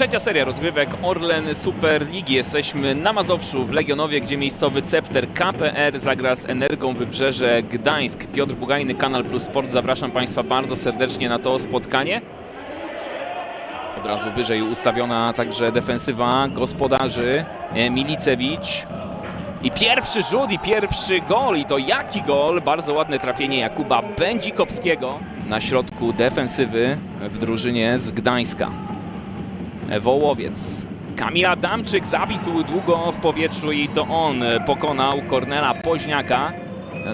Trzecia seria rozgrywek Orlen Super Ligi. Jesteśmy na Mazowszu w Legionowie, gdzie miejscowy Cepter KPR zagra z Energią Wybrzeże Gdańsk. Piotr Bugajny, Kanal Plus Sport. Zapraszam Państwa bardzo serdecznie na to spotkanie. Od razu wyżej ustawiona także defensywa gospodarzy e, Milicewicz. I pierwszy rzut i pierwszy gol i to jaki gol! Bardzo ładne trafienie Jakuba Będzikowskiego na środku defensywy w drużynie z Gdańska. Wołowiec. Kamil Adamczyk zawisł długo w powietrzu i to on pokonał Kornela Poźniaka.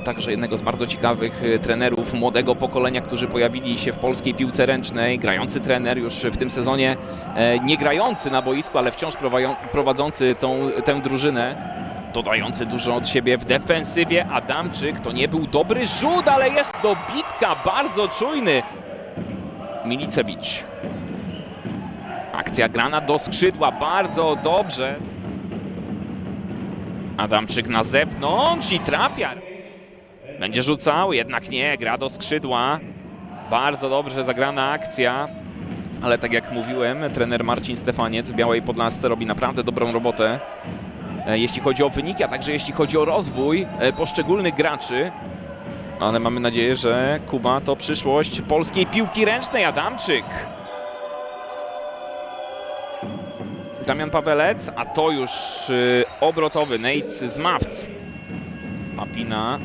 Także jednego z bardzo ciekawych e, trenerów młodego pokolenia, którzy pojawili się w polskiej piłce ręcznej. Grający trener już w tym sezonie, e, nie grający na boisku, ale wciąż prowadzący tą, tę drużynę. Dodający dużo od siebie w defensywie. Adamczyk to nie był dobry rzut, ale jest dobitka, bardzo czujny. Milicewicz. Akcja grana do skrzydła, bardzo dobrze. Adamczyk na zewnątrz i trafia. Będzie rzucał, jednak nie, gra do skrzydła. Bardzo dobrze zagrana akcja. Ale tak jak mówiłem, trener Marcin Stefaniec w Białej Podlasce robi naprawdę dobrą robotę. e, Jeśli chodzi o wyniki, a także jeśli chodzi o rozwój e, poszczególnych graczy. Ale mamy nadzieję, że Kuba to przyszłość polskiej piłki ręcznej. Adamczyk. Damian Pawelec, a to już y, obrotowy Nate z Mawc. Papina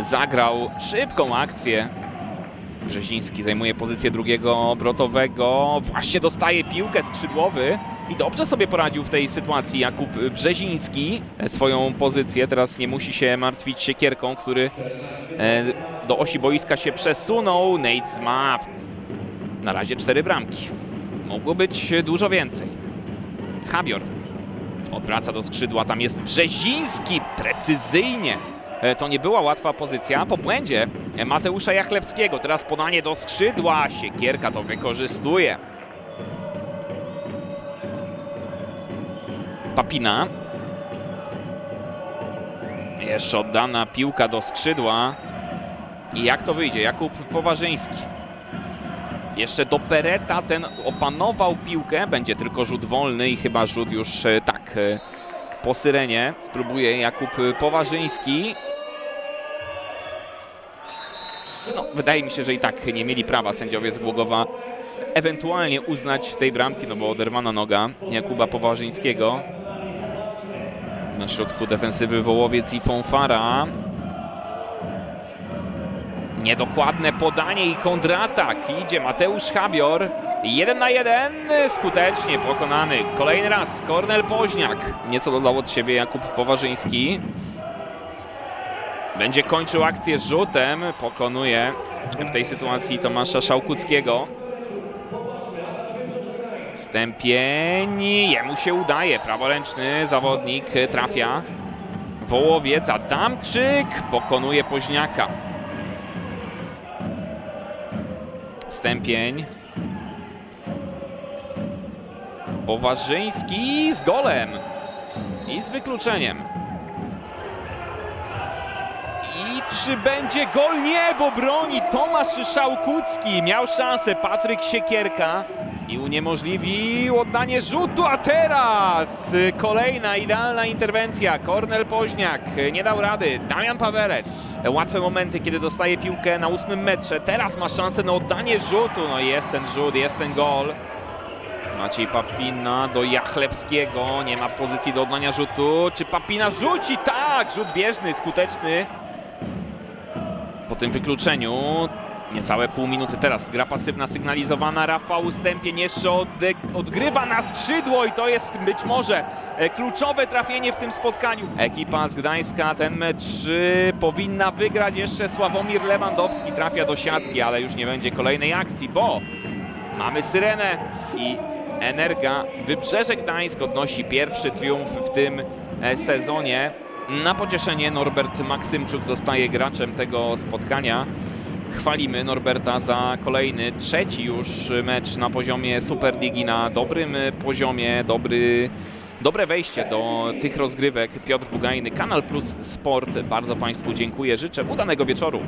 zagrał szybką akcję. Brzeziński zajmuje pozycję drugiego obrotowego. Właśnie dostaje piłkę skrzydłowy i dobrze sobie poradził w tej sytuacji Jakub Brzeziński. E, Swoją pozycję teraz nie musi się martwić siekierką, który e, do osi boiska się przesunął. Nate z Mawc. Na razie cztery bramki. Mogło być dużo więcej. Habior odwraca do skrzydła, tam jest Brzeziński, precyzyjnie. E, To nie była łatwa pozycja, po błędzie e, Mateusza Jachlewskiego. Teraz podanie do skrzydła, Siekierka to wykorzystuje. Papina. Jeszcze oddana piłka do skrzydła. I jak to wyjdzie? Jakub Powarzyński. Jeszcze do Pereta ten opanował piłkę. Będzie tylko rzut wolny i chyba rzut już e, tak e, po syrenie. Spróbuje Jakub Powarzyński. No, wydaje mi się, że i tak nie mieli prawa sędziowie z Głogowa ewentualnie uznać tej bramki, no bo oderwana noga Jakuba Powarzyńskiego. Na środku defensywy Wołowiec i Fonfara. Niedokładne podanie i kontratak. Idzie Mateusz Habior. Jeden na jeden. Skutecznie pokonany. Kolejny raz Kornel Poźniak. Nieco dodał od siebie Jakub Powarzyński. Będzie kończył akcję z rzutem. Pokonuje w tej sytuacji Tomasza Szałkuckiego. Stępień. Jemu się udaje. Praworęczny zawodnik trafia. Wołowiec, Adamczyk pokonuje Poźniaka. Stępień. Powarzyński z golem. I z wykluczeniem. I czy będzie gol? Nie, bo broni Tomasz Szałkucki. Miał szansę Patryk Siekierka i uniemożliwił oddanie rzutu, a teraz kolejna idealna interwencja. Kornel Poźniak nie dał rady. Damian Pawelec. Łatwe momenty, kiedy dostaje piłkę na ósmym metrze. Teraz ma szansę na oddanie rzutu. No jest ten rzut, jest ten gol. Maciej Papina do Jachlewskiego. Nie ma pozycji do oddania rzutu. Czy Papina rzuci? Tak! Rzut bieżny, skuteczny. Po tym wykluczeniu niecałe pół minuty teraz. Gra pasywna sygnalizowana. Rafał Stępień jeszcze od, odgrywa na skrzydło i to jest być może e, kluczowe trafienie w tym spotkaniu. Ekipa z Gdańska ten mecz y, powinna wygrać. Jeszcze Sławomir Lewandowski trafia do siatki, ale już nie będzie kolejnej akcji, bo Mamy syrenę i Energa Wybrzeże Gdańsk odnosi pierwszy triumf w tym e, sezonie. Na pocieszenie Norbert Maksymczuk zostaje graczem tego spotkania. Chwalimy Norberta za kolejny, trzeci już mecz na poziomie Superligi, na dobrym poziomie, dobry, dobre wejście do tych rozgrywek. Piotr Bugajny, Kanal Plus Sport. Bardzo Państwu dziękuję, życzę udanego wieczoru.